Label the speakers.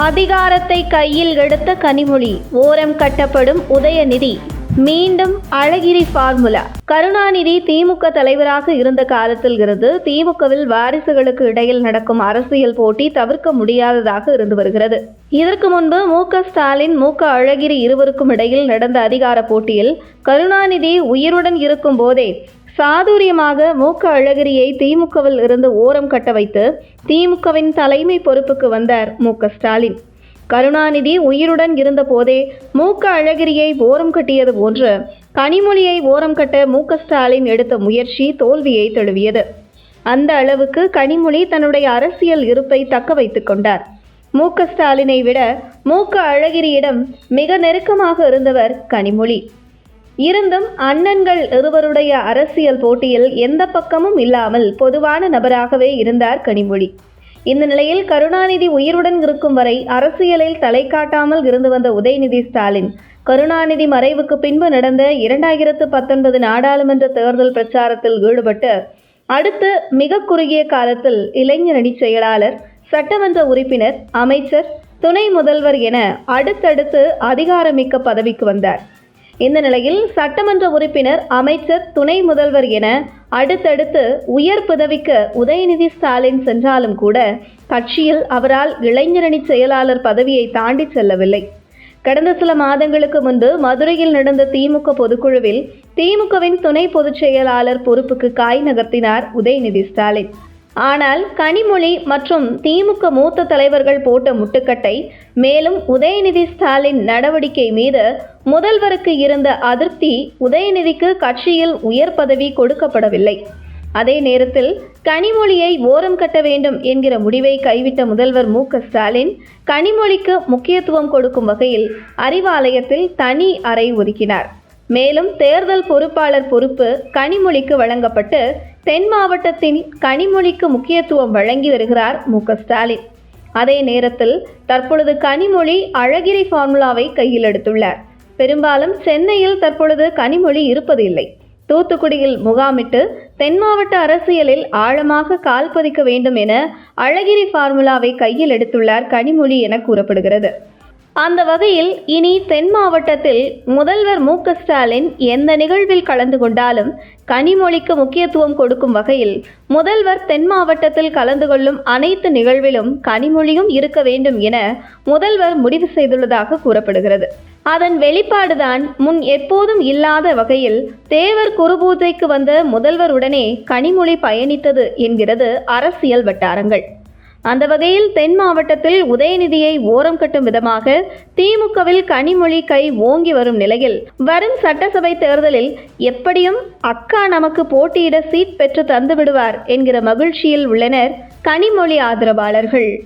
Speaker 1: அதிகாரத்தை கையில் எடுத்த கனிமொழி ஓரம் கட்டப்படும் உதயநிதி மீண்டும் அழகிரி ஃபார்முலா. கருணாநிதி திமுக தலைவராக இருந்த காலத்தில் இருந்து திமுகவில் வாரிசுகளுக்கு இடையில் நடக்கும் அரசியல் போட்டி தவிர்க்க முடியாததாக இருந்து வருகிறது. இதற்கு முன்பு மு. ஸ்டாலின் மு. அழகிரி இருவருக்கும் இடையில் நடந்த அதிகார போட்டியில் கருணாநிதி உயிருடன் இருக்கும் போதே சாதுரியமாக மூக்க அழகிரியை திமுகவில் இருந்து ஓரம் கட்ட வைத்து திமுகவின் தலைமை பொறுப்புக்கு வந்தார் மு ஸ்டாலின். கருணாநிதி உயிருடன் இருந்தபோதே மூக்க அழகிரியை ஓரம் கட்டியது போன்று கனிமொழியை ஓரம் கட்ட மு ஸ்டாலின் எடுத்த முயற்சி தோல்வியை தழுவியது. அந்த அளவுக்கு கனிமொழி தன்னுடைய அரசியல் இருப்பை தக்க வைத்துக் கொண்டார். மு ஸ்டாலினை விட மூக்க அழகிரியிடம் மிக நெருக்கமாக இருந்தவர் கனிமொழி. இருந்தும் அண்ணன்கள் இருவருடைய அரசியல் போட்டியில் எந்த பக்கமும் இல்லாமல் பொதுவான நபராகவே இருந்தார் கனிமொழி. இந்த நிலையில் கருணாநிதி உயிருடன் இருக்கும் வரை அரசியலில் தலை காட்டாமல் இருந்து வந்த உதயநிதி ஸ்டாலின் கருணாநிதி மறைவுக்கு பின்பு நடந்த இரண்டாயிரத்து பத்தொன்பது நாடாளுமன்ற தேர்தல் பிரச்சாரத்தில் ஈடுபட்டு அடுத்து மிக குறுகிய காலத்தில் இளைஞரணி செயலாளர் சட்டமன்ற உறுப்பினர் அமைச்சர் துணை முதல்வர் என அடுத்தடுத்து அதிகாரமிக்க பதவிக்கு வந்தார். இந்த நிலையில் சட்டமன்ற உறுப்பினர் அமைச்சர் துணை முதல்வர் என அடுத்தடுத்து உயர் பதவிக்கு உதயநிதி ஸ்டாலின் சென்றாலும் கூட கட்சியில் அவரால் இளைஞரணி செயலாளர் பதவியை தாண்டி செல்லவில்லை. கடந்த சில மாதங்களுக்கு முன்பு மதுரையில் நடந்த திமுக பொதுக்குழுவில் திமுகவின் துணை பொதுச் செயலாளர் பொறுப்புக்கு காய் நகர்த்தினார் உதயநிதி ஸ்டாலின். ஆனால் கனிமொழி மற்றும் திமுக மூத்த தலைவர்கள் போட்ட முட்டுக்கட்டை மேலும் உதயநிதி ஸ்டாலின் நடவடிக்கை மீது முதல்வருக்கு இருந்த அதிருப்தி உதயநிதிக்கு கட்சியில் உயர் பதவி கொடுக்கப்படவில்லை. அதே நேரத்தில் கனிமொழியை ஓரம் கட்ட வேண்டும் என்கிற முடிவை கைவிட்ட முதல்வர் மு. ஸ்டாலின் கனிமொழிக்கு முக்கியத்துவம் கொடுக்கும் வகையில் அறிவாலயத்தில் தனி அறை ஒதுக்கினார். மேலும் தேர்தல் பொறுப்பாளர் பொறுப்பு கனிமொழிக்கு வழங்கப்பட்டு தென் மாவட்டத்தின் கனிமொழிக்கு முக்கியத்துவம் வழங்கி வருகிறார் மு. ஸ்டாலின். அதே நேரத்தில் தற்பொழுது கனிமொழி அழகிரி ஃபார்முலாவை கையில் எடுத்துள்ளார். பெரும்பாலும் சென்னையில் தற்பொழுது கனிமொழி இருப்பது இல்லை தூத்துக்குடியில் முகாமிட்டு தென் மாவட்ட அரசியலில் ஆழமாக கால் பதிக்க வேண்டும் என அழகிரி ஃபார்முலாவை கையில் எடுத்துள்ளார் கனிமொழி என கூறப்படுகிறது. அந்த வகையில் இனி தென் மாவட்டத்தில் முதல்வர் மு ஸ்டாலின் எந்த நிகழ்வில் கலந்து கொண்டாலும் கனிமொழிக்கு முக்கியத்துவம் கொடுக்கும் வகையில் முதல்வர் தென் மாவட்டத்தில் கலந்து கொள்ளும் அனைத்து நிகழ்விலும் கனிமொழியும் இருக்க வேண்டும் என முதல்வர் முடிவு செய்துள்ளதாக கூறப்படுகிறது. அதன் வெளிப்பாடுதான் முன் எப்போதும் இல்லாத வகையில் தேவர் குருபூஜைக்கு வந்த முதல்வருடனே கனிமொழி பயணித்தது என்கிறது அரசியல் வட்டாரங்கள். அந்த வகையில் தென் மாவட்டத்தில் உதயநிதியை ஓரம் கட்டும் விதமாக திமுகவில் கனிமொழி கை ஓங்கி வரும் நிலையில் வரும் சட்டசபை தேர்தலில் எப்படியும் அக்கா நமக்கு போட்டியிட சீட் பெற்று தந்துவிடுவார் என்கிற மகிழ்ச்சியில் உள்ளனர் கனிமொழி ஆதரவாளர்கள்.